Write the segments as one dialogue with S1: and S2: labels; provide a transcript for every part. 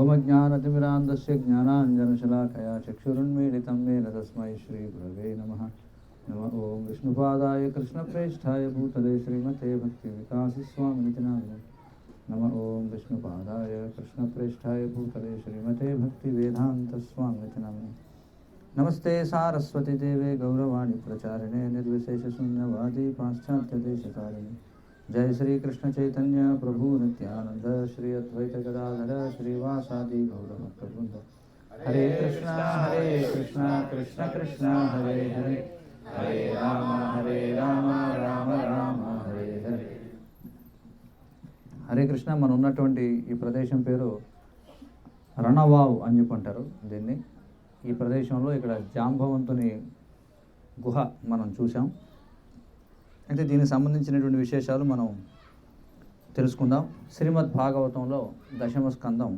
S1: ओमज्ञानतिमिरान्धस्य ज्ञानाञ्जनशलाकया चक्षुरुन्मीलितं येन तस्मै श्रीगुरवे नमः। नम ॐ विष्णुपादाय कृष्णप्रेष्ठाय भूतले श्रीमते भक्तिविकासस्वामिनिति नामिने नम ॐ विष्णुपादाय कृष्णप्रेष्ठाय भूतले श्रीमते भक्तिवेदान्तस्वामिनिति नामिने नमस्ते सारस्वती देवे गौरवाणी प्रचारिणे निर्विशेषशून्यवादी पाश्चात्यदेशकारिणे जय श्री कृष्ण चैतन्य प्रभु नित्यानंद श्री अद्वैत गदाधर श्रीवासादि गौरभक्तवृंद हरे कृष्णा हरे कृष्णा कृष्ण कृष्णा हरे हरे हरे राम हरे राम రామ రామ హరే హరే హరే కృష్ణ మనం ఉన్నటువంటి ఈ ప్రదేశం పేరు రణవావ్ అని చెప్పి అంటారు దీన్ని ఈ ప్రదేశంలో ఇక్కడ జాంబవంతుని గుహ మనం చూసాం అయితే దీనికి సంబంధించినటువంటి విశేషాలు మనం తెలుసుకుందాం. శ్రీమద్ భాగవతంలో దశమ స్కందం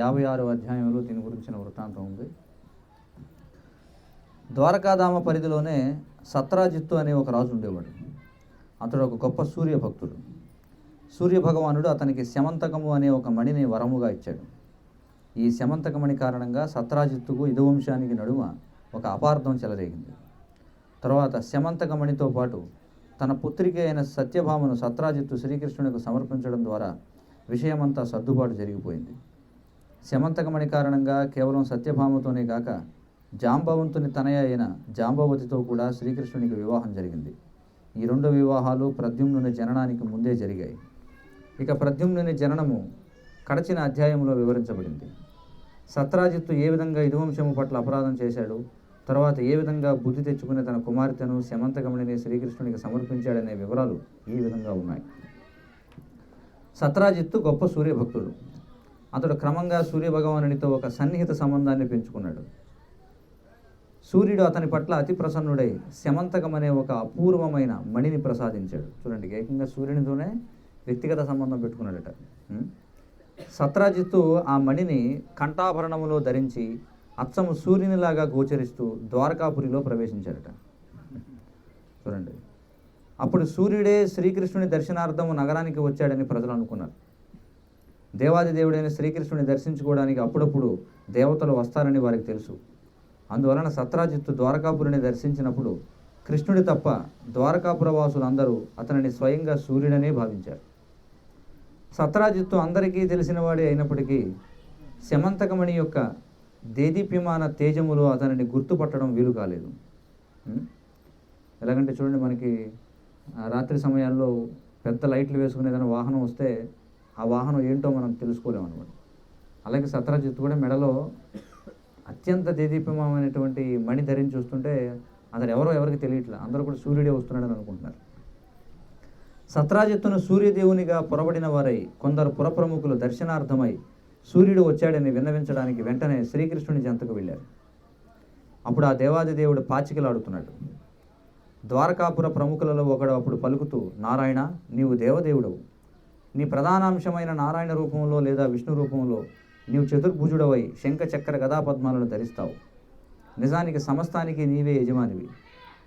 S1: యాభై ఆరు అధ్యాయంలో దీని గురించిన వృత్తాంతం ఉంది. ద్వారకాధామ పరిధిలోనే సత్రాజిత్తు అనే ఒక రాజు ఉండేవాడు. అతడు ఒక గొప్ప సూర్య భక్తుడు సూర్య భగవానుడు అతనికి శమంతకము అనే ఒక మణిని వరముగా ఇచ్చాడు. ఈ శమంతకమణి కారణంగా సత్రాజిత్తుకు ఇదువంశానికి నడుమ ఒక అపార్థం చెలరేగింది. తర్వాత శమంతకమణితో పాటు తన పుత్రిక అయిన సత్యభామను సత్రాజిత్తు శ్రీకృష్ణునికి సమర్పించడం ద్వారా విషయమంతా సర్దుబాటు జరిగిపోయింది. శమంతకమణి కారణంగా కేవలం సత్యభామతోనే కాక జాంబవంతుని తనయ అయిన జాంబవతితో కూడా శ్రీకృష్ణునికి వివాహం జరిగింది. ఈ రెండు వివాహాలు ప్రద్యుమ్నుని జననానికి ముందే జరిగాయి. ఇక ప్రద్యుమ్నుని జననము కడచిన అధ్యాయంలో వివరించబడింది. సత్రాజిత్తు ఏ విధంగా ఇదువంశము పట్ల అపరాధం చేశాడు? తర్వాత ఏ విధంగా బుద్ధి తెచ్చుకుని తన కుమార్తెను శమంతకమణిని శ్రీకృష్ణునికి సమర్పించాడనే వివరాలు ఈ విధంగా ఉన్నాయి. సత్రాజిత్తు గొప్ప సూర్యభక్తుడు. అతడు క్రమంగా సూర్యభగవానునితో ఒక సన్నిహిత సంబంధాన్ని పెంచుకున్నాడు. సూర్యుడు అతని పట్ల అతి ప్రసన్నుడై శమంతకం అనే ఒక అపూర్వమైన మణిని ప్రసాదించాడు. చూడండి ఏకంగా సూర్యునితోనే వ్యక్తిగత సంబంధం పెట్టుకున్నాడట. సత్రాజిత్తు ఆ మణిని కంఠాభరణములో ధరించి అచ్చము సూర్యునిలాగా గోచరిస్తూ ద్వారకాపురిలో ప్రవేశించాడట. చూడండి. అప్పుడు సూర్యుడే శ్రీకృష్ణుని దర్శనార్థము నగరానికి వచ్చాడని ప్రజలు అనుకున్నారు. దేవాది దేవుడైన శ్రీకృష్ణుని దర్శించుకోవడానికి అప్పుడప్పుడు దేవతలు వస్తారని వారికి తెలుసు. అందువలన సత్రాజిత్తు ద్వారకాపురిని దర్శించినప్పుడు కృష్ణుడి తప్ప ద్వారకాపుర వాసులందరూ అతనిని స్వయంగా సూర్యుడనే భావించారు. సత్రాజిత్తు అందరికీ తెలిసినవాడే అయినప్పటికీ శమంతకమణి యొక్క దేదీప్యమాన తేజములో అతనిని గుర్తుపట్టడం వీలు కాలేదు. ఎలాగంటే చూడండి మనకి రాత్రి సమయాల్లో పెద్ద లైట్లు వేసుకునే ఏదైనా వాహనం వస్తే ఆ వాహనం ఏంటో మనం తెలుసుకోలేము అనమాట అలాగే సత్రాజిత్తు కూడా మెడలో అత్యంత దేదీప్యమైనటువంటి మణి ధరించి చూస్తుంటే అతను ఎవరో ఎవరికి తెలియట్లే అందరూ కూడా సూర్యుడే వస్తున్నాడని అనుకుంటున్నారు. సత్రాజిత్తును సూర్యదేవునిగా పొరబడిన వారై కొందరు పురప్రముఖులు దర్శనార్థమై సూర్యుడు వచ్చాడని విన్నవించడానికి వెంటనే శ్రీకృష్ణుని జంతకు వెళ్ళారు. అప్పుడు ఆ దేవాది దేవుడు పాచికలాడుతున్నాడు. ద్వారకాపుర ప్రముఖులలో ఒకడు అప్పుడు పలుకుతూ నారాయణ నీవు దేవదేవుడవు. నీ ప్రధానాంశమైన నారాయణ రూపంలో లేదా విష్ణు రూపంలో నీవు చతుర్భుజుడవై శంఖ చక్ర గదాపద్మాలను ధరిస్తావు. నిజానికి సమస్తానికి నీవే యజమానివి.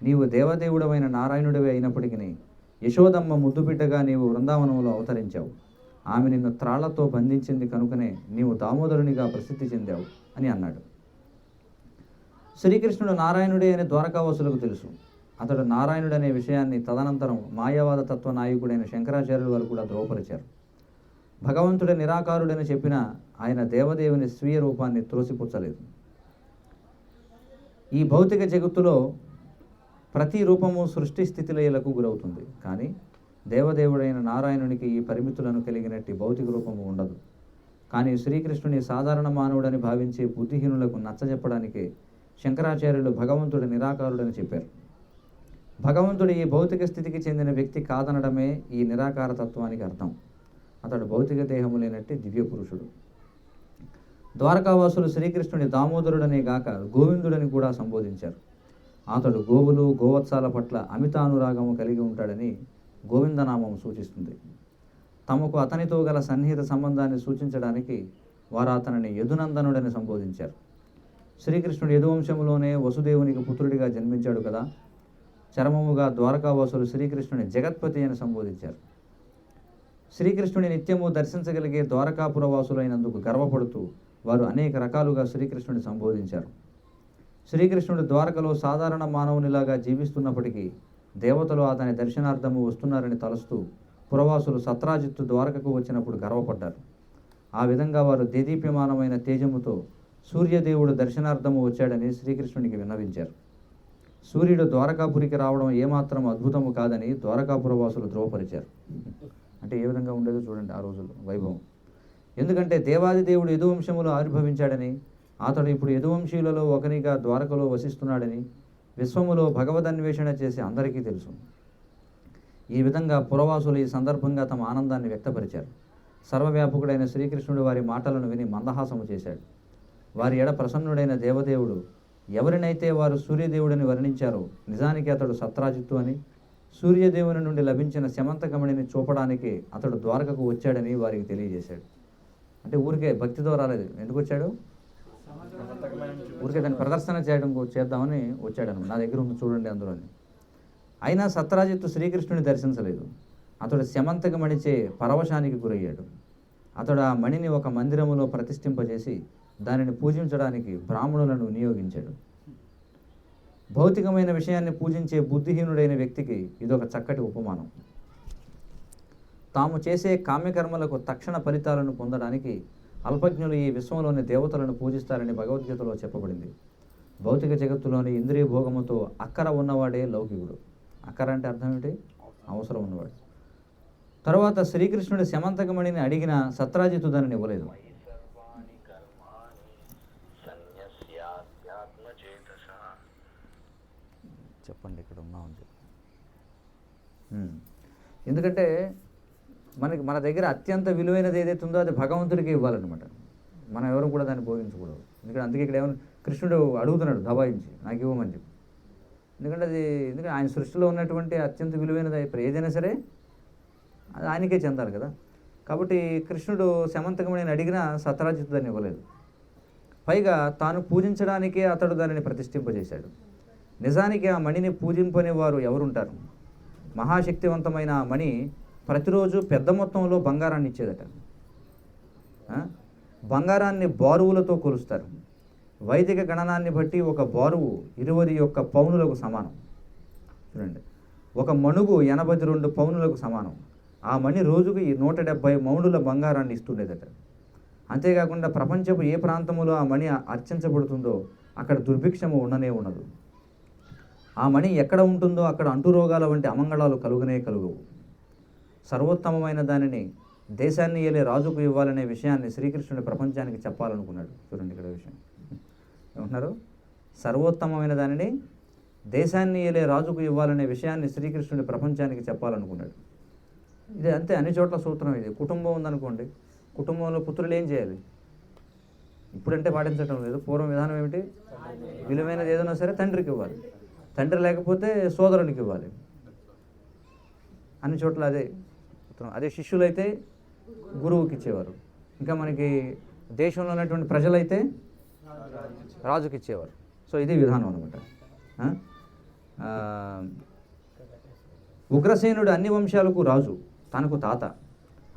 S1: నీవు దేవదేవుడమైన నారాయణుడివే అయినప్పటికీ యశోదమ్మ ముద్దుబిడ్డగా నీవు వృందావనంలో అవతరించావు. ఆమె నిన్ను త్రాళ్ళతో బంధించింది కనుకనే నీవు దామోదరునిగా ప్రసిద్ధి చెందావు అని అన్నాడు. శ్రీకృష్ణుడు నారాయణుడే అని ద్వారకావాసులకు తెలుసు. అతడు నారాయణుడనే విషయాన్ని తదనంతరం మాయావాద తత్వ నాయకుడైన శంకరాచార్యుల వారు కూడా ధ్రువపరిచారు. భగవంతుడి నిరాకారుడని చెప్పిన ఆయన దేవదేవుని స్వీయ రూపాన్ని త్రోసిపుచ్చలేదు. ఈ భౌతిక జగత్తులో ప్రతి రూపము సృష్టి స్థితిలయలకు గురవుతుంది. కానీ దేవదేవుడైన నారాయణునికి ఈ పరిమితులను కలిగినట్టి భౌతిక రూపము ఉండదు. కానీ శ్రీకృష్ణుని సాధారణ మానవుడని భావించే బుద్ధిహీనులకు నచ్చజెప్పడానికే శంకరాచార్యులు భగవంతుడి నిరాకారుడని చెప్పారు. భగవంతుడు ఈ భౌతిక స్థితికి చెందిన వ్యక్తి కాదనడమే ఈ నిరాకార తత్వానికి అర్థం. అతడు భౌతిక దేహము లేనట్టి దివ్య పురుషుడు ద్వారకావాసులు శ్రీకృష్ణుని దామోదరుడనే గాక గోవిందుడని కూడా సంబోధించారు. అతడు గోవులు గోవత్సాల పట్ల అమితానురాగము కలిగి ఉంటాడని గోవిందనామం సూచిస్తుంది. తమకు అతనితో గల సన్నిహిత సంబంధాన్ని సూచించడానికి వారు అతనిని యదునందనుడని సంబోధించారు. శ్రీకృష్ణుడు యదువంశంలోనే వసుదేవునికి పుత్రుడిగా జన్మించాడు కదా. చరమముగా ద్వారకావాసులు శ్రీకృష్ణుని జగత్పతి అని సంబోధించారు. శ్రీకృష్ణుని నిత్యము దర్శించగలిగే ద్వారకాపురవాసులైనందుకు గర్వపడుతూ వారు అనేక రకాలుగా శ్రీకృష్ణుని సంబోధించారు. శ్రీకృష్ణుడు ద్వారకలో సాధారణ మానవునిలాగా జీవిస్తున్నప్పటికీ దేవతలు అతని దర్శనార్థము వస్తున్నారని తలుస్తూ పురవాసులు సత్రాజిత్తు ద్వారకకు వచ్చినప్పుడు గర్వపడ్డారు. ఆ విధంగా వారు దేదీప్యమానమైన తేజముతో సూర్యదేవుడు దర్శనార్థము వచ్చాడని శ్రీకృష్ణునికి విన్నవించారు. సూర్యుడు ద్వారకాపురికి రావడం ఏమాత్రం అద్భుతము కాదని ద్వారకాపురవాసులు ధ్రువపరిచారు అంటే ఏ విధంగా ఉండేదో చూడండి ఆ రోజుల్లో వైభవం. ఎందుకంటే దేవాది దేవుడు యదువంశములో ఆవిర్భవించాడని అతడు ఇప్పుడు యదువంశీయులలో ఒకనిగా ద్వారకలో వసిస్తున్నాడని విశ్వములో భగవదన్వేషణ చేసి అందరికీ తెలుసు. ఈ విధంగా పురవాసులు ఈ సందర్భంగా తమ ఆనందాన్ని వ్యక్తపరిచారు. సర్వవ్యాపకుడైన శ్రీకృష్ణుడు వారి మాటలను విని మందహాసము చేశాడు. వారి ఎడ ప్రసన్నుడైన దేవదేవుడు ఎవరినైతే వారు సూర్యదేవుడని వర్ణించారో నిజానికి అతడు సత్రాజిత్తు అని సూర్యదేవుని నుండి లభించిన శమంతకమణిని చూపడానికి అతడు ద్వారకకు వచ్చాడని వారికి తెలియజేశాడు. అంటే ఊరికే భక్తితో రాలేదు. ఎందుకు వచ్చాడు? ఊరికే దాన్ని ప్రదర్శన చేయడం చేద్దామని వచ్చాడను నా దగ్గర ఉంది చూడండి అందులో అయినా సత్రాజిత్తు శ్రీకృష్ణుని దర్శించలేదు. అతడు శమంతక మణిచే పరవశానికి గురయ్యాడు. అతడు ఆ మణిని ఒక మందిరములో ప్రతిష్ఠింపజేసి దానిని పూజించడానికి బ్రాహ్మణులను నియోగించాడు భౌతికమైన విషయాన్ని పూజించే బుద్ధిహీనుడైన వ్యక్తికి ఇదొక చక్కటి ఉపమానం. తాము చేసే కామ్యకర్మలకు తక్షణ ఫలితాలను పొందడానికి అల్పజ్ఞులు ఈ విశ్వంలోని దేవతలను పూజిస్తారని భగవద్గీతలో చెప్పబడింది. భౌతిక జగత్తులోని ఇంద్రియ భోగముతో అక్కర ఉన్నవాడే లౌకికుడు. అక్కర అంటే అర్థం ఏంటి? అవసరం ఉన్నవాడు. తరువాత శ్రీకృష్ణుడి శమంతకమణిని అడిగిన సత్రాజిత్తు దానిని ఇవ్వలేదు. చెప్పండి ఇక్కడ ఉన్నామని చెప్పి ఎందుకంటే మనకి మన దగ్గర అత్యంత విలువైనది ఏదైతే ఉందో అది భగవంతుడికి ఇవ్వాలన్నమాట. మనం ఎవరు కూడా దాన్ని భోగించకూడదు ఎందుకంటే అందుకే ఇక్కడ ఏమన్నా కృష్ణుడు అడుగుతున్నాడు దబాయించి నాకు ఇవ్వమని చెప్పి. ఎందుకంటే అది ఎందుకంటే ఆయన సృష్టిలో ఉన్నటువంటి అత్యంత విలువైనది ఇప్పుడు ఏదైనా సరే అది ఆయనకే చెందాలి కదా. కాబట్టి కృష్ణుడు శమంతకమని అడిగినా సత్రాజిత్తు దాన్ని ఇవ్వలేదు. పైగా తాను పూజించడానికే అతడు దానిని ప్రతిష్ఠింపజేశాడు. నిజానికి ఆ మణిని పూజింపని వారు ఎవరుంటారు? మహాశక్తివంతమైన ఆ మణి ప్రతిరోజు పెద్ద మొత్తంలో బంగారాన్ని ఇచ్చేదట. బంగారాన్ని బారువులతో కొలుస్తారు. వైదిక గణనాన్ని బట్టి ఒక బారువు ఇరువది యొక్క పౌనులకు సమానం. చూడండి. ఒక మణుగు ఎనభై రెండు పౌనులకు సమానం. ఆ మణి రోజుకు ఈ నూట డెబ్బై మౌనుల బంగారాన్ని ఇస్తుండేదట. అంతేకాకుండా ప్రపంచపు ఏ ప్రాంతంలో ఆ మణి అర్చించబడుతుందో అక్కడ దుర్భిక్షము ఉండనే ఉండదు. ఆ మణి ఎక్కడ ఉంటుందో అక్కడ అంటురోగాల వంటి అమంగళాలు కలుగునే కలుగవు. సర్వోత్తమమైన దానిని దేశాన్ని ఏలే రాజుకు ఇవ్వాలనే విషయాన్ని శ్రీకృష్ణుడు ప్రపంచానికి చెప్పాలనుకున్నాడు. చూడండి ఇక్కడ విషయం. ఏమంటున్నారు? సర్వోత్తమమైన దానిని దేశాన్ని ఏలే రాజుకు ఇవ్వాలనే విషయాన్ని శ్రీకృష్ణుడు ప్రపంచానికి చెప్పాలనుకున్నాడు. ఇది అంతే అన్ని చోట్ల సూత్రం ఇది. కుటుంబం ఉందనుకోండి కుటుంబంలో పుత్రులు ఏం చేయాలి? ఇప్పుడంటే పాటించడం లేదు. పూర్వం విధానం ఏమిటి? విలువైనది ఏదైనా సరే తండ్రికి ఇవ్వాలి. తండ్రి లేకపోతే సోదరునికి ఇవ్వాలి. అన్ని చోట్ల అదే. చెప్తున్నాం అదే శిష్యులైతే గురువుకి ఇచ్చేవారు ఇంకా మనకి దేశంలో ఉన్నటువంటి ప్రజలైతే రాజుకి ఇచ్చేవారు సో ఇది విధానం అనమాట ఉగ్రసేనుడు అన్ని వంశాలకు రాజు తనకు తాత.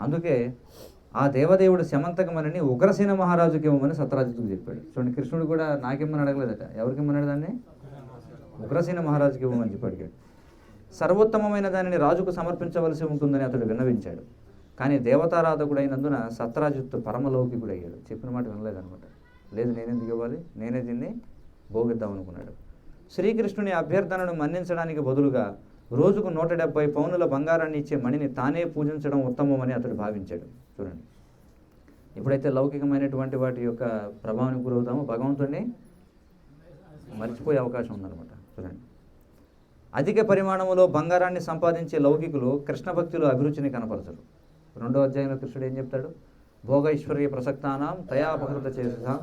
S1: అందుకే ఆ దేవదేవుడు శమంతకమనని ఉగ్రసేన మహారాజుకి ఇవ్వమని సత్రాజిత్తుకు చెప్పాడు. చూడండి కృష్ణుడు కూడా నాకేమని అడగలేదట. ఎవరికి అడగదాన్ని దాన్ని? ఉగ్రసేన మహారాజుకి ఇవ్వమని చెప్పి అడిగాడు. సర్వోత్తమమైన దానిని రాజుకు సమర్పించవలసి ఉంటుందని అతడు విన్నవించాడు. కానీ దేవతారాధకుడైనందున సత్రాజిత్తు పరమలౌకికుడు అయ్యాడు చెప్పిన మాట వినలేదనమాట లేదు నేనెందుకు ఇవ్వాలి నేనే దీన్ని భోగిద్దాం అనుకున్నాడు శ్రీకృష్ణుని అభ్యర్థనను మన్నించడానికి బదులుగా రోజుకు నూట డెబ్బై పౌనుల బంగారాన్ని ఇచ్చే మణిని తానే పూజించడం ఉత్తమమని అతడు భావించాడు. చూడండి. ఎప్పుడైతే లౌకికమైనటువంటి వాటి యొక్క ప్రభావానికి గురవుతామో భగవంతుడిని మర్చిపోయే అవకాశం ఉందన్నమాట. చూడండి. అధిక పరిమాణములో బంగారాన్ని సంపాదించే లౌకికులు కృష్ణ భక్తులు అభిరుచిని కనపరచరు. రెండో అధ్యాయంలో కృష్ణుడు ఏం చెప్తాడు? భోగైశ్వర్య ప్రసక్తానం తయాపహృత చేసా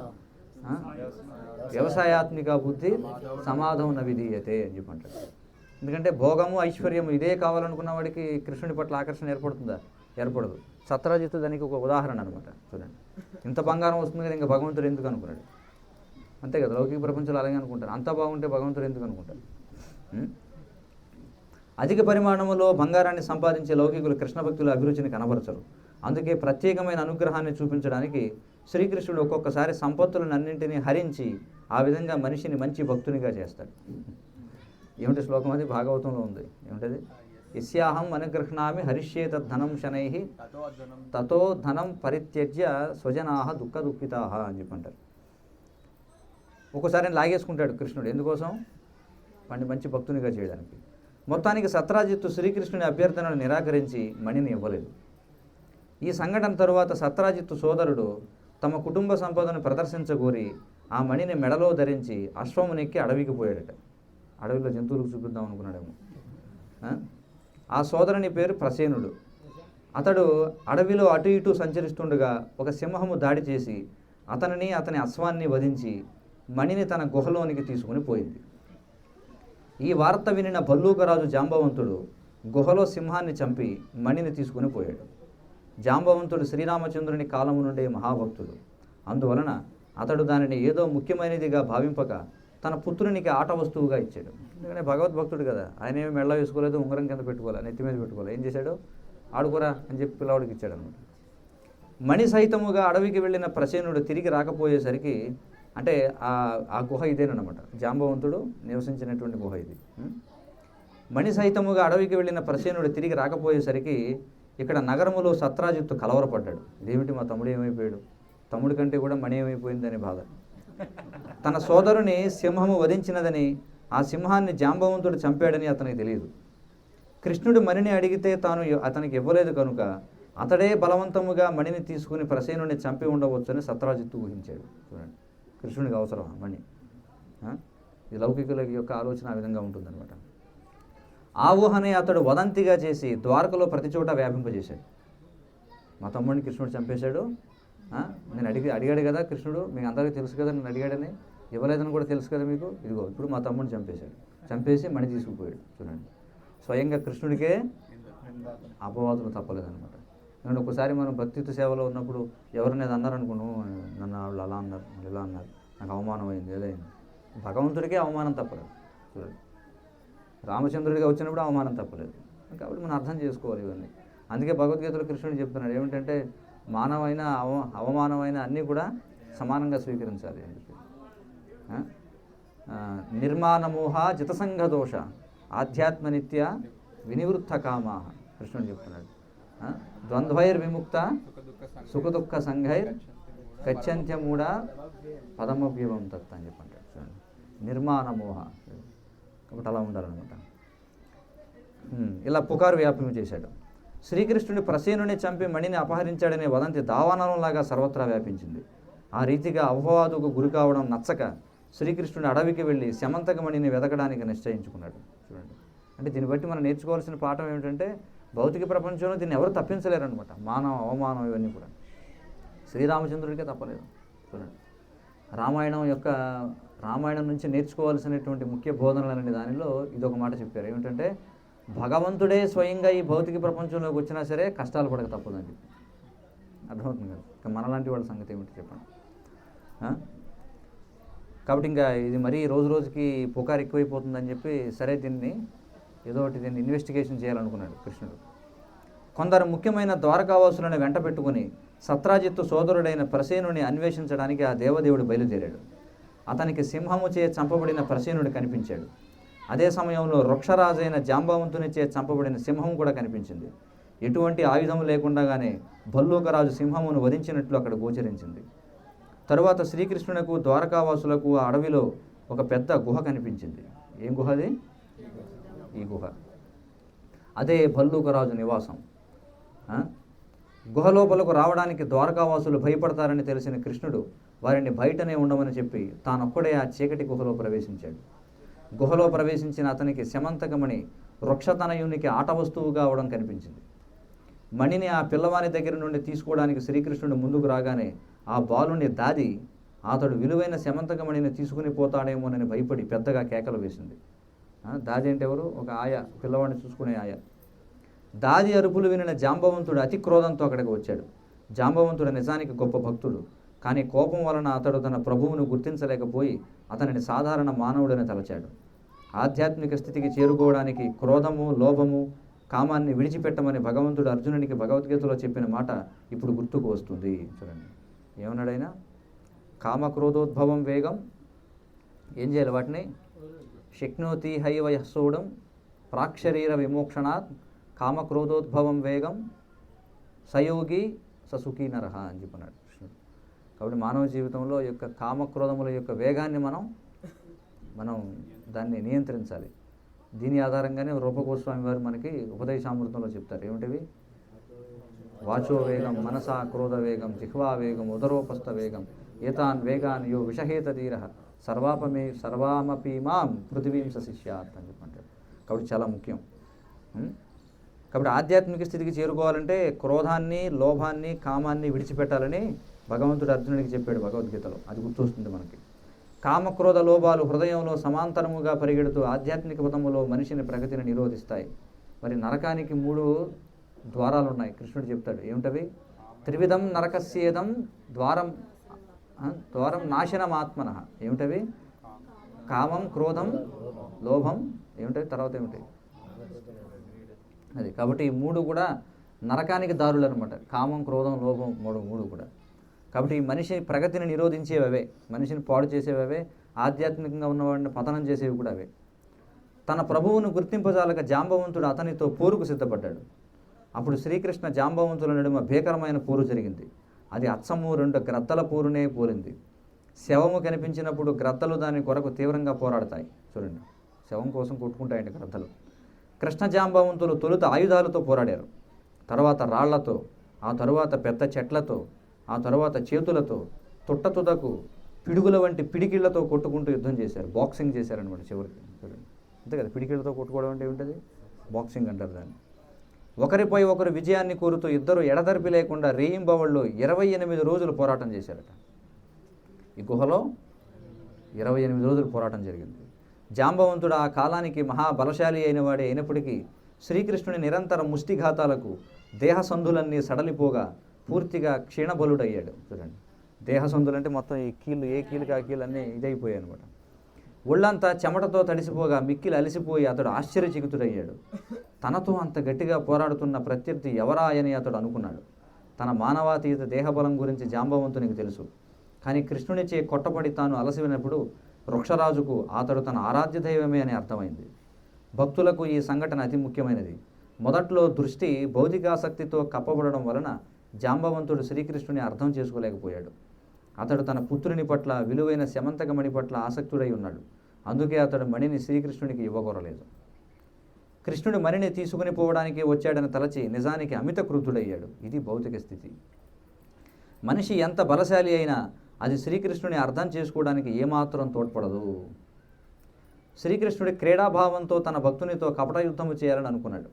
S1: వ్యవసాయాత్మిక బుద్ధి సమాధం నవిధీయతే అని చెప్పంటాడు ఎందుకంటే భోగము ఐశ్వర్యము ఇదే కావాలనుకున్న వాడికి కృష్ణుడి పట్ల ఆకర్షణ ఏర్పడుతుందా? ఏర్పడదు. సత్రజిత్ దానికి ఒక ఉదాహరణ అనమాట చూడండి. ఇంత బంగారం వస్తుంది కదా ఇంకా భగవంతుడు ఎందుకు అనుకున్నాడు? అంతే కదా లౌకిక ప్రపంచంలో అలాగే అనుకుంటారు. అంత బాగుంటే భగవంతుడు ఎందుకు అనుకుంటారు అధిక పరిమాణంలో బంగారాన్ని సంపాదించే లౌకికులు కృష్ణ భక్తుల అభిరుచిని కనబరచరు. అందుకే ప్రత్యేకమైన అనుగ్రహాన్ని చూపించడానికి శ్రీకృష్ణుడు ఒక్కొక్కసారి సంపత్తులను అన్నింటినీ హరించి ఆ విధంగా మనిషిని మంచి భక్తునిగా చేస్తాడు. ఏమిటి శ్లోకం అది? భాగవతంలో ఉంది. ఏమిటది? ఇస్యాహం అనుగ్రహణామి హరిష్యేత ధనం శనై
S2: తతో
S1: ధనం పరిత్యజ్య స్వజనాహ దుఃఖ దుఃఖితాహ అని చెప్పంటారు. ఒక్కోసారి లాగేసుకుంటాడు కృష్ణుడు. ఎందుకోసం? వాడిని మంచి భక్తునిగా చేయడానికి. మొత్తానికి సత్రాజిత్తు శ్రీకృష్ణుని అభ్యర్థనను నిరాకరించి మణిని ఇవ్వలేదు. ఈ సంఘటన తరువాత సత్రాజిత్తు సోదరుడు తమ కుటుంబ సంపదను ప్రదర్శించగోరి ఆ మణిని మెడలో ధరించి అశ్వమునెక్కి అడవికి పోయాడట. అడవిలో జంతువులకు చూపిద్దాం అనుకున్నాడేమో. ఆ? సోదరుని పేరు ప్రసేనుడు. అతడు అడవిలో అటు ఇటు సంచరిస్తుండగా ఒక సింహము దాడి చేసి అతనిని అతని అశ్వాన్ని వధించి మణిని తన గుహలోనికి తీసుకుని పోయింది. ఈ వార్త వినిన భల్లూకరాజు జాంబవంతుడు గుహలో సింహాన్ని చంపి మణిని తీసుకుని పోయాడు. జాంబవంతుడు శ్రీరామచంద్రుని కాలము నుండే మహాభక్తుడు. అందువలన అతడు దానిని ఏదో ముఖ్యమైనదిగా భావింపక తన పుత్రునికి ఆట వస్తువుగా ఇచ్చాడు. ఎందుకంటే భగవద్భక్తుడు కదా ఆయన ఏమి మెళ్ళ వేసుకోలేదు ఉంగరం కింద పెట్టుకోవాలి నెత్తి మీద పెట్టుకోవాలి ఏం చేశాడు? ఆడుకోరా అని చెప్పి పిల్లవాడికి ఇచ్చాడు అనమాట మణి సహితముగా అడవికి వెళ్ళిన ప్రసేనుడు తిరిగి రాకపోయేసరికి అంటే ఆ ఆ గుహ ఇదేనమాట జాంబవంతుడు నివసించినటువంటి గుహ ఇది. మణి సహితముగా అడవికి వెళ్ళిన ప్రసేనుడు తిరిగి రాకపోయేసరికి ఇక్కడ నగరములో సత్రాజిత్తు కలవరపడ్డాడు. ఇదేమిటి మా తమ్ముడు ఏమైపోయాడు? తమ్ముడి కంటే కూడా మణి ఏమైపోయిందని బాధ. తన సోదరుని సింహము వధించినదని ఆ సింహాన్ని జాంబవంతుడు చంపాడని అతనికి తెలియదు. కృష్ణుడు మణిని అడిగితే తాను అతనికి ఇవ్వలేదు కనుక అతడే బలవంతముగా మణిని తీసుకుని ప్రసేనుని చంపి ఉండవచ్చని సత్రాజిత్తు ఊహించాడు. చూడండి. కృష్ణుడికి అవసరం మణి? ఈ లౌకికుల యొక్క ఆలోచన ఆ విధంగా ఉంటుందన్నమాట. ఆ ఊహనే అతడు వదంతిగా చేసి ద్వారకలో ప్రతి చోట వ్యాపింపజేశాడు. మా తమ్ముడిని కృష్ణుడు చంపేశాడు? నేను అడిగి అడిగాడు కదా కృష్ణుడు మీకు అందరికీ తెలుసు కదా నేను అడిగాడని. ఇవ్వలేదని కూడా తెలుసు కదా మీకు? ఇదిగో ఇప్పుడు మా తమ్ముడిని చంపేశాడు. చంపేసి మణి తీసుకుపోయాడు చూడండి. స్వయంగా కృష్ణుడికే అపవాదులు తప్పలేదన్నమాట. ఎందుకంటే ఒకసారి మనం భక్తిత్వ సేవలో ఉన్నప్పుడు ఎవరిని అది అన్నారనుకోను నన్ను వాళ్ళు అలా అన్నారు వాళ్ళు ఇలా అన్నారు. నాకు అవమానం అయింది ఏదైంది? భగవంతుడికే అవమానం తప్పలేదు. చూడండి. రామచంద్రుడిగా వచ్చినప్పుడు అవమానం తప్పలేదు. కాబట్టి మనం అర్థం చేసుకోవాలి ఇవన్నీ. అందుకే భగవద్గీతలో కృష్ణుడు చెప్తున్నాడు ఏమిటంటే మానవైన అవ అవమానమైన అన్నీ కూడా సమానంగా స్వీకరించాలి అని చెప్పి. నిర్మాణమోహ జితసంఘ దోష ఆధ్యాత్మనిత్య వినివృత్త కామా కృష్ణుడు చెప్తున్నాడు. ద్వంద్వైర్ విముక్త
S2: సుఖ దుఃఖ
S1: సంఘైర్ గచ్చంత్యమూడ పదమవ్యవం తత్త అని చెప్పంటాడు చూడండి. నిర్మాణమోహ కాబట్టి అలా ఉండాలన్నమాట. ఇలా పుకారు వ్యాప్యం చేశాడు. శ్రీకృష్ణుడి ప్రసేనుని చంపి మణిని అపహరించాడనే వదంతి దావానలంలాగా సర్వత్రా వ్యాపించింది. ఆ రీతిగా అపవాదుకు గురి కావడం నచ్చక శ్రీకృష్ణుడు అడవికి వెళ్ళి శమంతక మణిని వెతకడానికి నిశ్చయించుకున్నాడు. చూడండి. అంటే దీన్ని బట్టి మనం నేర్చుకోవాల్సిన పాఠం ఏమిటంటే భౌతిక ప్రపంచంలో దీన్ని ఎవరు తప్పించలేరనమాట మానవ అవమానం ఇవన్నీ కూడా. శ్రీరామచంద్రుడికే తప్పలేదు. చూడండి. రామాయణం యొక్క రామాయణం నుంచి నేర్చుకోవాల్సినటువంటి ముఖ్య బోధనలు అనే దానిలో ఇదొక మాట చెప్పారు. ఏమిటంటే భగవంతుడే స్వయంగా ఈ భౌతిక ప్రపంచంలోకి వచ్చినా సరే కష్టాలు పడక తప్పదండి. అర్థమవుతుంది కదా? ఇంకా మనలాంటి వాళ్ళ సంగతి ఏమిటి చెప్పండి? కాబట్టి ఇంకా ఇది మరీ రోజు రోజుకి పుకారు ఎక్కువైపోతుందని చెప్పి సరే దీన్ని ఏదో ఒకటి దీన్ని ఇన్వెస్టిగేషన్ చేయాలనుకున్నాడు కృష్ణుడు. కొందరు ముఖ్యమైన ద్వారకావాసులను వెంట పెట్టుకుని సత్రాజిత్తు సోదరుడైన ప్రసేనుని అన్వేషించడానికి ఆ దేవదేవుడు బయలుదేరాడు. అతనికి సింహముచే చంపబడిన ప్రసేనుడు కనిపించాడు. అదే సమయంలో వృక్షరాజైన జాంబవంతునిచే చంపబడిన సింహం కూడా కనిపించింది. ఎటువంటి ఆయుధం లేకుండానే భల్లూకరాజు సింహమును వధించినట్లు అక్కడ గోచరించింది. తరువాత శ్రీకృష్ణునకు ద్వారకావాసులకు ఆ అడవిలో ఒక పెద్ద గుహ కనిపించింది. ఏం గుహ అది? ఈ గుహ. అదే భల్లూకరాజు నివాసం. ఆ? గుహ లోపలకు రావడానికి ద్వారకావాసులు భయపడతారని తెలిసిన కృష్ణుడు వారిని బయటనే ఉండమని చెప్పి తానొక్కడే ఆ చీకటి గుహలో ప్రవేశించాడు. గుహలో ప్రవేశించిన అతనికి శమంతకమణి వృక్షతనయునికి ఆట వస్తువుగా అవడం కనిపించింది. మణిని ఆ పిల్లవాని దగ్గర నుండి తీసుకోవడానికి శ్రీకృష్ణుడు ముందుకు రాగానే ఆ బాలుని దాది అతడు విలువైన శమంతకమణిని తీసుకుని పోతాడేమోనని భయపడి పెద్దగా కేకలు వేసింది. దాది అంటే ఎవరు? ఒక ఆయ పిల్లవాడిని చూసుకునే ఆయ. దాది అరుపులు వినిన జాంబవంతుడు అతి క్రోధంతో అక్కడికి వచ్చాడు. జాంబవంతుడు నిజానికి గొప్ప భక్తుడు. కానీ కోపం వలన అతడు తన ప్రభువును గుర్తించలేకపోయి అతనిని సాధారణ మానవుడని తలచాడు. ఆధ్యాత్మిక స్థితికి చేరుకోవడానికి క్రోధము లోభము కామాన్ని విడిచిపెట్టమని భగవంతుడు అర్జునునికి భగవద్గీతలో చెప్పిన మాట ఇప్పుడు గుర్తుకు వస్తుంది. చూడండి. ఏమన్నాడైనా కామక్రోధోద్భవం వేగం. ఏం చేయాలి వాటిని? శక్నోతి హైవ సూడం ప్రాక్షరీర విమోక్షణాత్ కామక్రోధోద్భవం వేగం సయోగి ససుఖీ నరహ అని చెప్పినాడు కృష్ణుడు. కాబట్టి మానవ జీవితంలో ఈ యొక్క కామక్రోధముల యొక్క వేగాన్ని మనం మనం దాన్ని నియంత్రించాలి. దీని ఆధారంగానే రూపగోస్వామి వారు మనకి ఉపదేశామృతంలో చెప్తారు. ఏమిటివి? వాచో వేగం మనసా క్రోధ వేగం జిహ్వా వేగం ఉదరోపస్థ వేగం ఏతాన్ వేగాన్ యో విషహేతధీర సర్వాపమే సర్వామపి మాం పృథివీం సశిష్యాత్ అని చెప్పంటాడు కాబట్టి చాలా ముఖ్యం. కాబట్టి ఆధ్యాత్మిక స్థితికి చేరుకోవాలంటే క్రోధాన్ని లోభాన్ని కామాన్ని విడిచిపెట్టాలని భగవంతుడు అర్జునుడికి చెప్పాడు భగవద్గీతలో. అది గుర్తొస్తుంది మనకి. కామక్రోధ లోభాలు హృదయంలో సమాంతరముగా పరిగెడుతూ ఆధ్యాత్మిక పదములో మనిషిని ప్రగతిని నిరోధిస్తాయి. మరి నరకానికి మూడు ద్వారాలు ఉన్నాయి కృష్ణుడు చెప్తాడు ఏమిటవి? త్రివిధం నరకస్యేదం ద్వారం ఆ, నాశనం నాశనమాత్మన. ఏమిటవి? కామం క్రోధం లోభం. ఏమిటవి? తర్వాత ఏమిటి? అది. కాబట్టి ఈ మూడు కూడా నరకానికి దారులు అనమాట కామం క్రోధం లోభం మూడు మూడు కూడా. కాబట్టి ఈ మనిషి ప్రగతిని నిరోధించేవే మనిషిని పాడు చేసేవే ఆధ్యాత్మికంగా ఉన్నవాడిని పతనం చేసేవి కూడా అవే. తన ప్రభువును గుర్తింపజాలక జాంబవంతుడు అతనితో పోరుకు సిద్ధపడ్డాడు. అప్పుడు శ్రీకృష్ణ జాంబవంతుల నడుమ భీకరమైన పోరు జరిగింది. అది అచ్చము రెండు గ్రద్దల పూరునే పోలింది శవము కనిపించినప్పుడు గ్రద్దలు దాని కొరకు తీవ్రంగా పోరాడతాయి. చూడండి. శవం కోసం కొట్టుకుంటాయండి గ్రద్దలు కృష్ణ జాంబవంతులు తొలుత ఆయుధాలతో పోరాడారు. తర్వాత రాళ్ళతో ఆ తరువాత పెద్ద చెట్లతో ఆ తరువాత చేతులతో తుట్టతుదకు పిడుగుల వంటి పిడికిళ్ళతో కొట్టుకుంటూ యుద్ధం చేశారు. బాక్సింగ్ చేశారనమాట చివరికి. చూడండి. అంతే కదా పిడికిళ్ళతో కొట్టుకోవడం అంటే ఏంటది బాక్సింగ్ అంటారు దాన్ని. ఒకరిపై ఒకరు విజయాన్ని కోరుతూ ఇద్దరు ఎడతెరిపి లేకుండా రేయింబవళ్ళు ఇరవై ఎనిమిది రోజులు పోరాటం చేశారట. ఈ గుహలో ఇరవై ఎనిమిది రోజులు పోరాటం జరిగింది. జాంబవంతుడు ఆ కాలానికి మహాబలశాలి అయిన వాడే అయినప్పటికీ శ్రీకృష్ణుని నిరంతర ముష్టిఘాతాలకు దేహసంధులన్నీ సడలిపోగా పూర్తిగా క్షీణబలుడయ్యాడు. చూడండి. దేహసంధులంటే మొత్తం ఈ కీళ్ళు ఏ కీలుకి ఆ కీళ్ళు అన్నీ ఇదైపోయాయి అనమాట ఒళ్ళంతా చెమటతో తడిసిపోగా మిక్కిలి అలసిపోయి అతడు ఆశ్చర్యచకితుడయ్యాడు. తనతో అంత గట్టిగా పోరాడుతున్న ప్రత్యర్థి ఎవరా అని అతడు అనుకున్నాడు. తన మానవాతీత దేహబలం గురించి జాంబవంతునికి తెలుసు. కానీ కృష్ణునిచే కొట్టపడి తాను అలసివినప్పుడు వృక్షరాజుకు అతడు తన ఆరాధ్య దైవమే అని అర్థమైంది. భక్తులకు ఈ సంఘటన అతి ముఖ్యమైనది. మొదట్లో దృష్టి భౌతికాసక్తితో కప్పబడడం వలన జాంబవంతుడు శ్రీకృష్ణుని అర్థం చేసుకోలేకపోయాడు. అతడు తన పుత్రుని పట్ల విలువైన శమంతకమణి పట్ల ఆసక్తుడై ఉన్నాడు. అందుకే అతడు మణిని శ్రీకృష్ణునికి ఇవ్వగొరలేదు కృష్ణుడు మణిని తీసుకుని పోవడానికి వచ్చాడని తలచి నిజానికి అమిత క్రుద్ధుడయ్యాడు ఇది భౌతిక స్థితి. మనిషి ఎంత బలశాలి అయినా అది శ్రీకృష్ణుని అర్థం చేసుకోవడానికి ఏమాత్రం తోడ్పడదు. శ్రీకృష్ణుడి క్రీడాభావంతో తన భక్తునితో కపట యుద్ధము చేయాలని అనుకున్నాడు.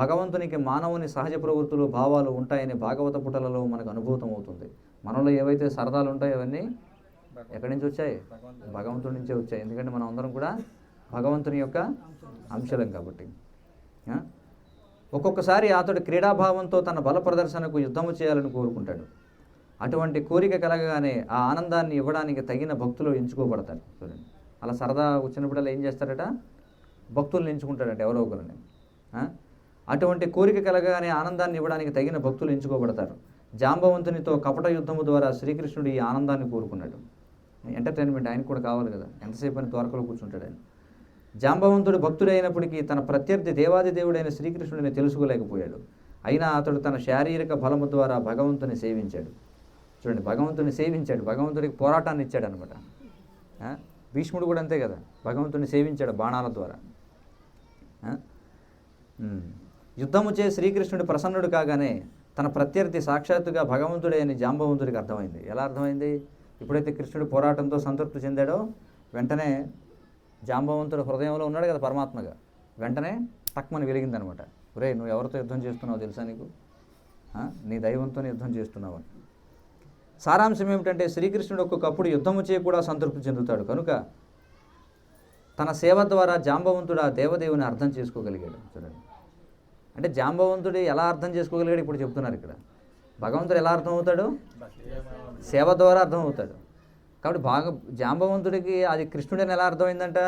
S1: భగవంతునికి మానవుని సహజ ప్రవృత్తులు భావాలు ఉంటాయని భాగవత పుటలలో మనకు అనుభూతం అవుతుంది మనలో ఏవైతే సరదాలు ఉంటాయో అవన్నీ ఎక్కడి నుంచి వచ్చాయి? భగవంతుడి నుంచే వచ్చాయి. ఎందుకంటే మనం అందరం కూడా భగవంతుని యొక్క అంశలం కాబట్టి? ఒక్కొక్కసారి అతడు క్రీడాభావంతో తన బల ప్రదర్శనకు యుద్ధము చేయాలని కోరుకుంటాడు. అటువంటి కోరిక కలగగానే ఆ ఆనందాన్ని ఇవ్వడానికి తగిన భక్తులు ఎంచుకోబడతారు. చూడండి. అలా సరదా వచ్చినప్పుడల్లా ఏం చేస్తారట? భక్తులను ఎంచుకుంటాడట ఎవరో ఒకరిని? అటువంటి కోరిక కలగగానే ఆనందాన్ని ఇవ్వడానికి తగిన భక్తులు ఎంచుకోబడతారు. జాంబవంతునితో కపట యుద్ధము ద్వారా శ్రీకృష్ణుడు ఈ ఆనందాన్ని కోరుకున్నాడు. ఎంటర్టైన్మెంట్ ఆయన కూడా కావాలి కదా. ఎంతసేపు అని ద్వారకలో కూర్చుంటాడు ఆయన. జాంబవంతుడు భక్తుడైనప్పటికీ తన ప్రత్యర్థి దేవాది దేవుడైన శ్రీకృష్ణుడిని తెలుసుకోలేకపోయాడు. అయినా అతడు తన శారీరక బలము ద్వారా భగవంతుని సేవించాడు. చూడండి భగవంతుని సేవించాడు. భగవంతుడికి పోరాటాన్ని ఇచ్చాడు అనమాట భీష్ముడు కూడా అంతే కదా. భగవంతుని సేవించాడు బాణాల ద్వారా. యుద్ధము చే శ్రీకృష్ణుడు ప్రసన్నుడు కాగానే తన ప్రత్యర్థి సాక్షాత్తుగా భగవంతుడే అని జాంబవంతుడికి అర్థమైంది. ఎలా అర్థమైంది? ఎప్పుడైతే కృష్ణుడు పోరాటంతో సంతృప్తి చెందాడో వెంటనే జాంబవంతుడు హృదయంలో ఉన్నాడు కదా పరమాత్మగా. వెంటనే టక్మని వెలిగిందనమాట. ఒరే నువ్వు ఎవరితో యుద్ధం చేస్తున్నావు తెలుసా నీకు? నీ దైవంతో యుద్ధం చేస్తున్నావు అని. సారాంశం ఏమిటంటే శ్రీకృష్ణుడు ఒక్కొక్కప్పుడు యుద్ధము చేయ కూడా సంతృప్తి చెందుతాడు. కనుక తన సేవ ద్వారా జాంబవంతుడు ఆ దేవదేవుని అర్థం చేసుకోగలిగాడు. చూడండి. అంటే జాంబవంతుడు ఎలా అర్థం చేసుకోగలిగాడు ఇప్పుడు చెప్తున్నారు ఇక్కడ? భగవంతుడు ఎలా అర్థం అవుతాడు సేవ ద్వారా అర్థం అవుతాడు కాబట్టి బాగా జాంబవంతుడికి అది కృష్ణుడని ఎలా అర్థమైందంట?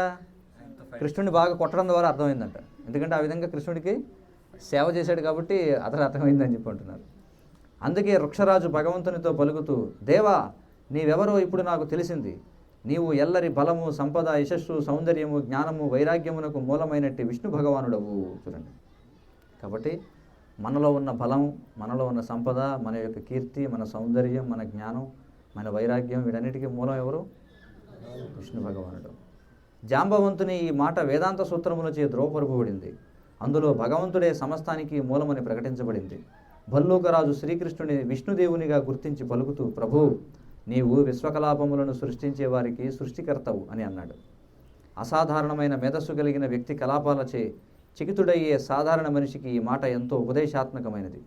S1: కృష్ణుడిని బాగా కొట్టడం ద్వారా అర్థమైందంట. ఎందుకంటే ఆ విధంగా కృష్ణుడికి సేవ చేశాడు కాబట్టి అతను అర్థమైందని చెప్పి అంటున్నారు. అందుకే వృక్షరాజు భగవంతునితో పలుకుతూ దేవా నీవెవరో ఇప్పుడు నాకు తెలిసింది. నీవు ఎల్లరి బలము సంపద యశస్సు సౌందర్యము జ్ఞానము వైరాగ్యమునకు మూలమైనట్టి విష్ణు భగవానుడవు. చూడండి. కాబట్టి మనలో ఉన్న బలం మనలో ఉన్న సంపద మన యొక్క కీర్తి మన సౌందర్యం మన జ్ఞానం మన వైరాగ్యం వీటన్నిటికీ మూలం ఎవరు? విష్ణు భగవానుడు. జాంబవంతుని ఈ మాట వేదాంత సూత్రములచే ద్రోవపరపబడింది అందులో భగవంతుడే సమస్తానికి మూలమని ప్రకటించబడింది. భల్లూకరాజు శ్రీకృష్ణుని విష్ణుదేవునిగా గుర్తించి పలుకుతూ ప్రభు నీవు విశ్వకలాపములను సృష్టించే వారికి సృష్టికర్తవు అని అన్నాడు. అసాధారణమైన మేధస్సు కలిగిన వ్యక్తి కలాపాలచే చికితుడయ్యే సాధారణ మనిషికి ఈ మాట ఎంతో ఉపదేశాత్మకమైనది.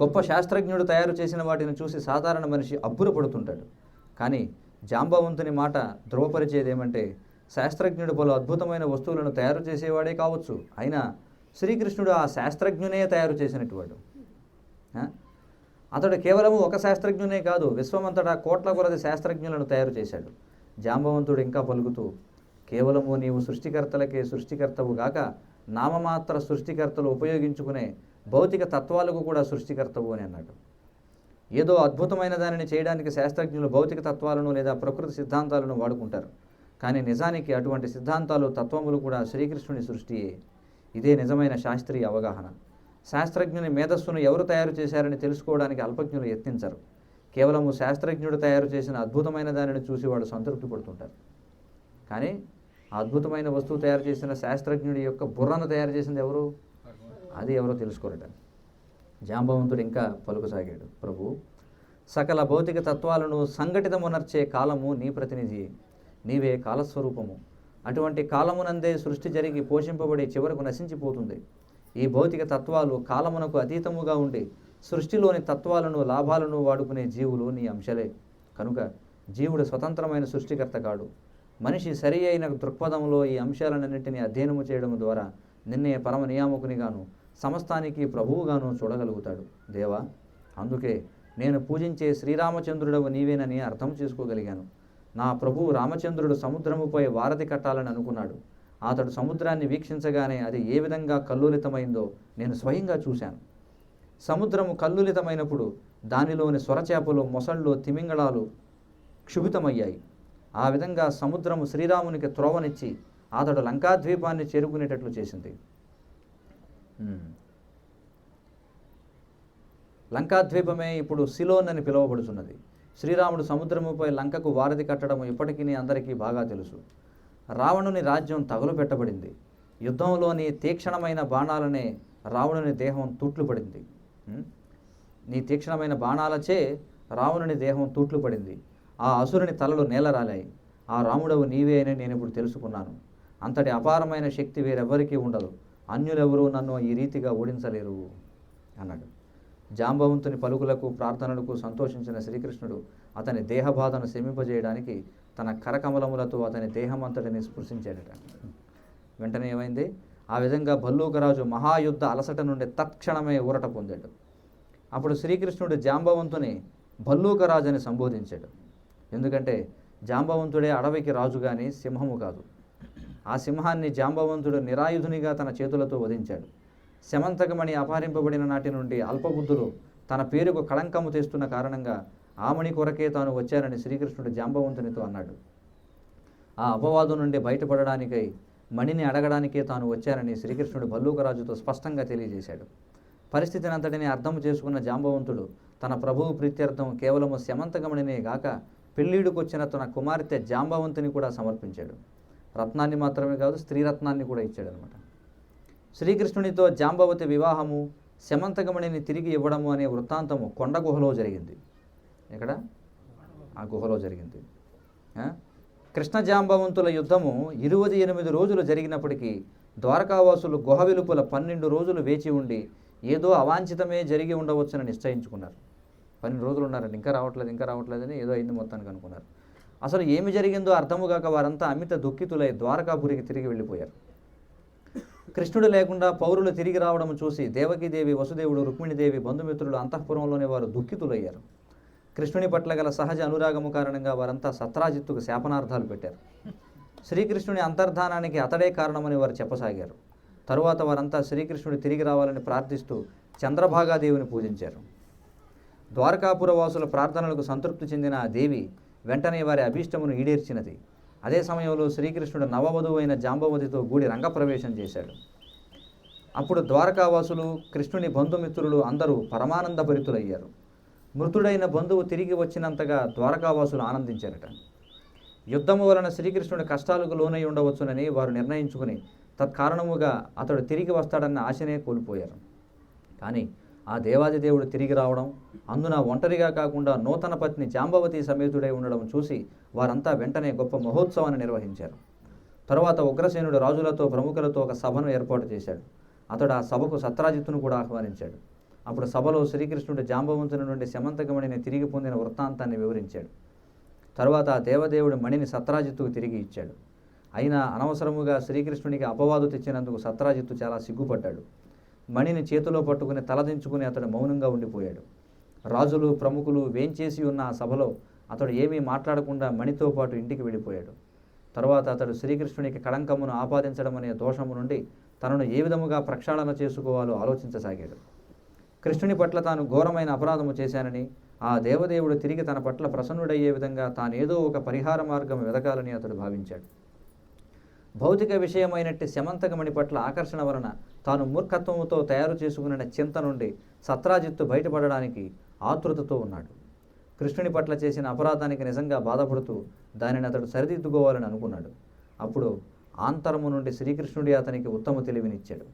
S1: గొప్ప శాస్త్రజ్ఞుడు తయారు చేసిన వాటిని చూసి సాధారణ మనిషి అబ్బురపడుతుంటాడు కానీ జాంబవంతుని మాట ధృవపరిచేది ఏమంటే శాస్త్రజ్ఞుడు పలు అద్భుతమైన వస్తువులను తయారు చేసేవాడే కావచ్చు. అయినా శ్రీకృష్ణుడు ఆ శాస్త్రజ్ఞునే తయారు చేసినటువంటి అతడు కేవలం ఒక శాస్త్రజ్ఞునే కాదు విశ్వమంతటా కోట్ల కొలది శాస్త్రజ్ఞులను తయారు చేశాడు. జాంబవంతుడు ఇంకా పలుకుతూ కేవలము నీవు సృష్టికర్తలకే సృష్టికర్తవు గాక నామమాత్ర సృష్టికర్తలు ఉపయోగించుకునే భౌతిక తత్వాలకు కూడా సృష్టికర్తవు అని అన్నాడు. ఏదో అద్భుతమైన దానిని చేయడానికి శాస్త్రజ్ఞులు భౌతిక తత్వాలను లేదా ప్రకృతి సిద్ధాంతాలను వాడుకుంటారు. కానీ నిజానికి అటువంటి సిద్ధాంతాలు తత్వములు కూడా శ్రీకృష్ణుని సృష్టియే. ఇదే నిజమైన శాస్త్రీయ అవగాహన. శాస్త్రజ్ఞుని మేధస్సును ఎవరు తయారు చేశారని తెలుసుకోవడానికి అల్పజ్ఞులు యత్నించరు. కేవలము శాస్త్రజ్ఞుడు తయారు చేసిన అద్భుతమైన దానిని చూసి వాడు సంతృప్తి పడుతుంటారు. కానీ అద్భుతమైన వస్తువు తయారు చేసిన శాస్త్రజ్ఞుడి యొక్క బుర్రను తయారు చేసింది ఎవరు? అది ఎవరో తెలుసుకోరట జాంబవంతుడు ఇంకా పలుకుసాగాడు. ప్రభు సకల భౌతిక తత్వాలను సంఘటితమునర్చే కాలము నీ ప్రతినిధి నీవే కాలస్వరూపము. అటువంటి కాలమునందే సృష్టి జరిగి పోషింపబడి చివరకు నశించిపోతుంది. ఈ భౌతిక తత్వాలు కాలమునకు అతీతముగా ఉండి సృష్టిలోని తత్వాలను లాభాలను వాడుకునే జీవులు నీ అంశలే. కనుక జీవుడు స్వతంత్రమైన సృష్టికర్త కాడు. మనిషి సరి అయిన దృక్పథంలో ఈ అంశాలన్నింటినీ అధ్యయనము చేయడం ద్వారా నిన్నే పరమ నియామకునిగాను సమస్తానికి ప్రభువుగాను చూడగలుగుతాడు. దేవా అందుకే నేను పూజించే శ్రీరామచంద్రుడవు నీవేనని అర్థం చేసుకోగలిగాను. నా ప్రభువు రామచంద్రుడు సముద్రముపై వారధి కట్టాలని అనుకున్నాడు. అతడు సముద్రాన్ని వీక్షించగానే అది ఏ విధంగా కల్లోలితమైందో నేను స్వయంగా చూశాను. సముద్రము కల్లులితమైనప్పుడు దానిలోని స్వరచేపలు మొసళ్ళు తిమింగళాలు క్షుభితమయ్యాయి. ఆ విధంగా సముద్రము శ్రీరామునికి త్రోవనిచ్చి అతడు లంకాద్వీపాన్ని చేరుకునేటట్లు చేసింది. లంకాద్వీపమే ఇప్పుడు సిలోన్ అని పిలువబడుచున్నది. శ్రీరాముడు సముద్రముపై లంకకు వారధి కట్టడం ఇప్పటికీ అందరికీ బాగా తెలుసు. రావణుని రాజ్యం తగులు పెట్టబడింది యుద్ధంలోని తీక్షణమైన బాణాలనే రావణుని దేహం తూట్లు పడింది నీ తీక్షణమైన బాణాలచే రావణుని దేహం తూట్లు పడింది ఆ అసురుని తలలు నేలరాలాయి. ఆ రాముడవు నీవే అని నేను ఇప్పుడు తెలుసుకున్నాను. అంతటి అపారమైన శక్తి వేరెవ్వరికీ ఉండదు. అన్యులెవరూ నన్ను ఈ రీతిగా ఓడించలేరు అన్నాడు. జాంబవంతుని పలుకులకు ప్రార్థనలకు సంతోషించిన శ్రీకృష్ణుడు అతని దేహబాధను శమింపజేయడానికి తన కరకమలములతో అతని దేహమంతటిని స్పృశించాడట. వెంటనే ఏమైంది? ఆ విధంగా భల్లూకరాజు మహాయుద్ధ అలసట నుండి తత్క్షణమే ఊరట పొందాడు. అప్పుడు శ్రీకృష్ణుడు జాంబవంతుని భల్లూకరాజు అని సంబోధించాడు. ఎందుకంటే జాంబవంతుడే అడవికి రాజు కానీ సింహము కాదు. ఆ సింహాన్ని జాంబవంతుడు నిరాయుధునిగా తన చేతులతో వధించాడు. శమంతకమణి అపహరింపబడిన నాటి నుండి అల్పబుద్ధులు తన పేరుకు కళంకము తెస్తున్న కారణంగా ఆమణి కొరకే తాను వచ్చానని శ్రీకృష్ణుడు జాంబవంతునితో అన్నాడు. ఆ అపవాదు నుండి బయటపడడానికై మణిని అడగడానికే తాను వచ్చానని శ్రీకృష్ణుడు భల్లూకరాజుతో స్పష్టంగా తెలియజేశాడు. పరిస్థితిని అంతటిని అర్థం చేసుకున్న జాంబవంతుడు తన ప్రభువు ప్రీత్యర్థం కేవలము శమంతకమణినే గాక పెళ్ళీడుకొచ్చిన తన కుమార్తె జాంబవంతుని కూడా సమర్పించాడు. రత్నాన్ని మాత్రమే కాదు స్త్రీరత్నాన్ని కూడా ఇచ్చాడు అనమాట శ్రీకృష్ణునితో జాంబవతి వివాహము శమంతకమణిని తిరిగి ఇవ్వడము అనే వృత్తాంతము కొండ గుహలో జరిగింది. ఎక్కడ? ఆ గుహలో జరిగింది. కృష్ణ జాంబవంతుల యుద్ధము ఇరవై ఎనిమిది రోజులు జరిగినప్పటికీ ద్వారకావాసులు గుహ వెలుపల పన్నెండు రోజులు వేచి ఉండి ఏదో అవాంఛితమే జరిగి ఉండవచ్చని నిశ్చయించుకున్నారు. పన్నెండు రోజులు ఉన్నారండి ఇంకా రావట్లేదు ఇంకా రావట్లేదని ఏదో అయింది మొత్తానికి అనుకున్నారు. అసలు ఏమి జరిగిందో అర్థము కాక వారంతా అమిత దుఃఖితులై ద్వారకాపురికి తిరిగి వెళ్ళిపోయారు. కృష్ణుడు లేకుండా పౌరులు తిరిగి రావడం చూసి దేవకీదేవి వసుదేవుడు రుక్మిణిదేవి బంధుమిత్రులు అంతఃపురంలోనే వారు దుఃఖితులయ్యారు. కృష్ణుని పట్ల గల సహజ అనురాగము కారణంగా వారంతా సత్రాజిత్తుకు శాపనార్థాలు పెట్టారు. శ్రీకృష్ణుని అంతర్ధానానికి అతడే కారణమని వారు చెప్పసాగారు. తరువాత వారంతా శ్రీకృష్ణుడు తిరిగి రావాలని ప్రార్థిస్తూ చంద్రభాగాదేవిని పూజించారు. ద్వారకాపుర వాసుల ప్రార్థనలకు సంతృప్తి చెందిన ఆ దేవి వెంటనే వారి అభీష్టమును ఈడేర్చినది. అదే సమయంలో శ్రీకృష్ణుడు నవవధువైన జాంబవతితో గూడి రంగప్రవేశం చేశాడు. అప్పుడు ద్వారకావాసులు కృష్ణుని బంధుమిత్రులు అందరూ పరమానందభరితులయ్యారు మృతుడైన బంధువు తిరిగి వచ్చినంతగా ద్వారకావాసులు ఆనందించారట. యుద్ధము వలన శ్రీకృష్ణుడి కష్టాలకు లోనై ఉండవచ్చునని వారు నిర్ణయించుకుని తత్కారణముగా అతడు తిరిగి వస్తాడన్న ఆశనే కోల్పోయారు. కానీ ఆ దేవాది దేవుడు తిరిగి రావడం అందున ఒంటరిగా కాకుండా నూతన పత్ని జాంబవతి సమేతుడై ఉండడం చూసి వారంతా వెంటనే గొప్ప మహోత్సవాన్ని నిర్వహించారు. తరువాత ఉగ్రసేనుడు రాజులతో ప్రముఖులతో ఒక సభను ఏర్పాటు చేశాడు. అతడు ఆ సభకు సత్రాజిత్తును కూడా ఆహ్వానించాడు. అప్పుడు సభలో శ్రీకృష్ణుడు జాంబవంతుని నుండి శమంతకమణిని తిరిగి పొందిన వృత్తాంతాన్ని వివరించాడు. తరువాత ఆ దేవదేవుడు మణిని సత్రాజిత్తుకు తిరిగి ఇచ్చాడు. అయినా అనవసరముగా శ్రీకృష్ణునికి అపవాదు తెచ్చినందుకు సత్రాజిత్తు చాలా సిగ్గుపడ్డాడు. మణిని చేతిలో పట్టుకుని తలదించుకుని అతడు మౌనంగా ఉండిపోయాడు. రాజులు ప్రముఖులు వేంచేసి ఉన్న ఆ సభలో అతడు ఏమీ మాట్లాడకుండా మణితో పాటు ఇంటికి వెళ్ళిపోయాడు. తరువాత అతడు శ్రీకృష్ణునికి కళంకమును ఆపాదించడం అనే దోషము నుండి తనను ఏ విధముగా ప్రక్షాళన చేసుకోవాలో ఆలోచించసాగాడు. కృష్ణుని పట్ల తాను ఘోరమైన అపరాధము చేశానని ఆ దేవదేవుడు తిరిగి తన పట్ల ప్రసన్నుడయ్యే విధంగా తానేదో ఒక పరిహార మార్గం వెదకాలని అతడు భావించాడు. భౌతిక విషయమైనట్టి శమంతకమణి పట్ల ఆకర్షణ వలన తాను మూర్ఖత్వముతో తయారు చేసుకున్న చింత నుండి సత్రాజిత్తు బయటపడడానికి ఆతృతతో ఉన్నాడు. కృష్ణుని పట్ల చేసిన అపరాధానికి నిజంగా బాధపడుతూ దానిని అతడు సరిదిద్దుకోవాలని అనుకున్నాడు. అప్పుడు ఆంతరము నుండి శ్రీకృష్ణుడి అతనికి ఉత్తమ తెలివినిచ్చాడు.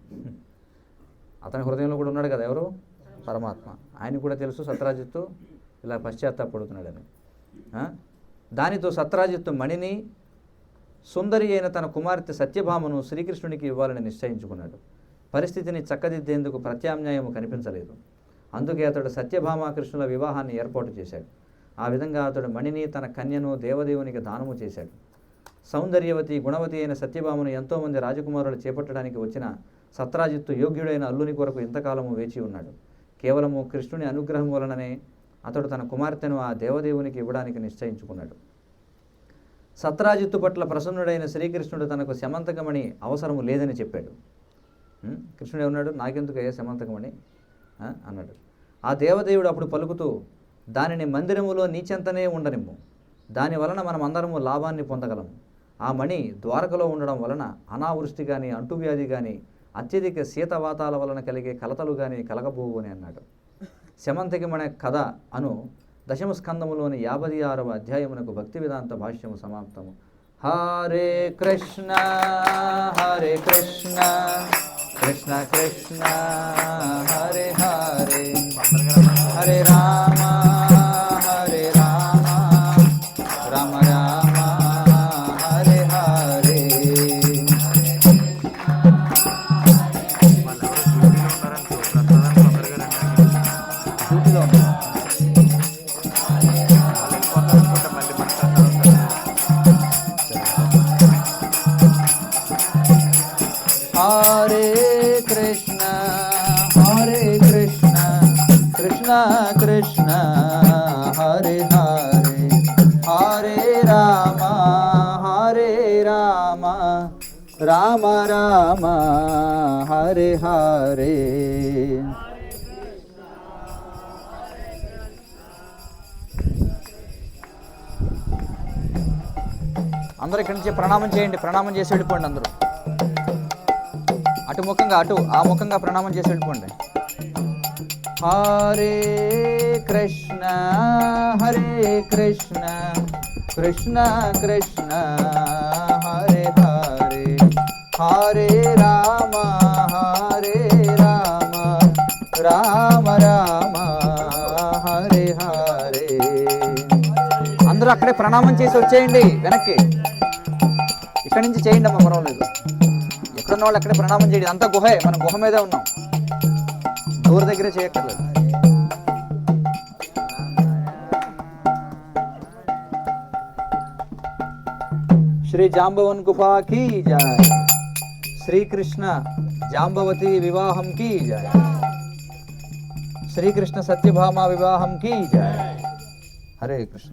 S1: అతని హృదయంలో కూడా ఉన్నాడు కదా ఎవరు? పరమాత్మ. ఆయన కూడా తెలుసు సత్రాజిత్తు ఇలా పశ్చాత్తాపడుతున్నాడని. దానితో సత్రాజిత్తు మణిని సుందరి అయిన తన కుమార్తె సత్యభామను శ్రీకృష్ణునికి ఇవ్వాలని నిశ్చయించుకున్నాడు. పరిస్థితిని చక్కదిద్దేందుకు ప్రత్యామ్నాయము కనిపించలేదు. అందుకే అతడు సత్యభామ కృష్ణుల వివాహాన్ని ఏర్పాటు చేశాడు. ఆ విధంగా అతడు మణిని తన కన్యను దేవదేవునికి దానము చేశాడు. సౌందర్యవతి గుణవతి అయిన సత్యభామను ఎంతోమంది రాజకుమారులు చేపట్టడానికి వచ్చిన సత్రాజిత్తు యోగ్యుడైన అల్లుని కొరకు ఇంతకాలము వేచి ఉన్నాడు. కేవలము కృష్ణుని అనుగ్రహం వలననే అతడు తన కుమార్తెను ఆ దేవదేవునికి ఇవ్వడానికి నిశ్చయించుకున్నాడు. సత్రాజిత్తు పట్ల ప్రసన్నుడైన శ్రీకృష్ణుడు తనకు శమంతకమణి అవసరము లేదని చెప్పాడు. కృష్ణుడు ఏమన్నాడు? నాకెందుకు అయ్యా శమంతకమణి అన్నాడు. ఆ దేవదేవుడు అప్పుడు పలుకుతూ దానిని మందిరములో నీచెంతనే ఉండనిమ్ము. దాని వలన మనం అందరము లాభాన్ని పొందగలము. ఆ మణి ద్వారకలో ఉండడం వలన అనావృష్టి కానీ అంటువ్యాధి కానీ అత్యధిక శీతవాతాల వలన కలిగే కలతలు కానీ కలగబోవు అని అన్నాడు. శమంతకిమణి కథ అను దశమ స్కందములోని యాభై ఆరవ అధ్యాయమునకు భక్తి వేదాంత భాష్యము సమాప్తము. హరే కృష్ణ హరే కృష్ణ కృష్ణ కృష్ణ. రామ రామ హరే హరే. అందరూ ఇక్కడి నుంచి ప్రణామం చేయండి ప్రణామం చేసి వెళ్ళిపోండి అందరూ. అటు ముఖంగా అటు ఆ ముఖంగా ప్రణామం చేసి వెళ్ళిపోండి. హరే కృష్ణ హరే కృష్ణ కృష్ణ కృష్ణ. హరే రామ హరే రామ రామ రామ హరే హరే. అందరూ అక్కడే ప్రణామం చేసి వచ్చేయండి వెనక్కి. ఇక్కడి నుంచి చేయండి అమ్మ పర్వాలేదు. ఎక్కడున్న వాళ్ళు అక్కడే ప్రణామం చేయండి. అంతా గుహే మనం గుహ మీదే ఉన్నాం. దూర దగ్గరే చేయక్కర్లేదు. శ్రీ జాంబవన్ గుఫా కీ జాయ్. శ్రీకృష్ణ జాంబవతి వివాహం కీ జాయ్ శ్రీకృష్ణ సత్యభామ వివాహం కీ జాయ్ హరే కృష్ణ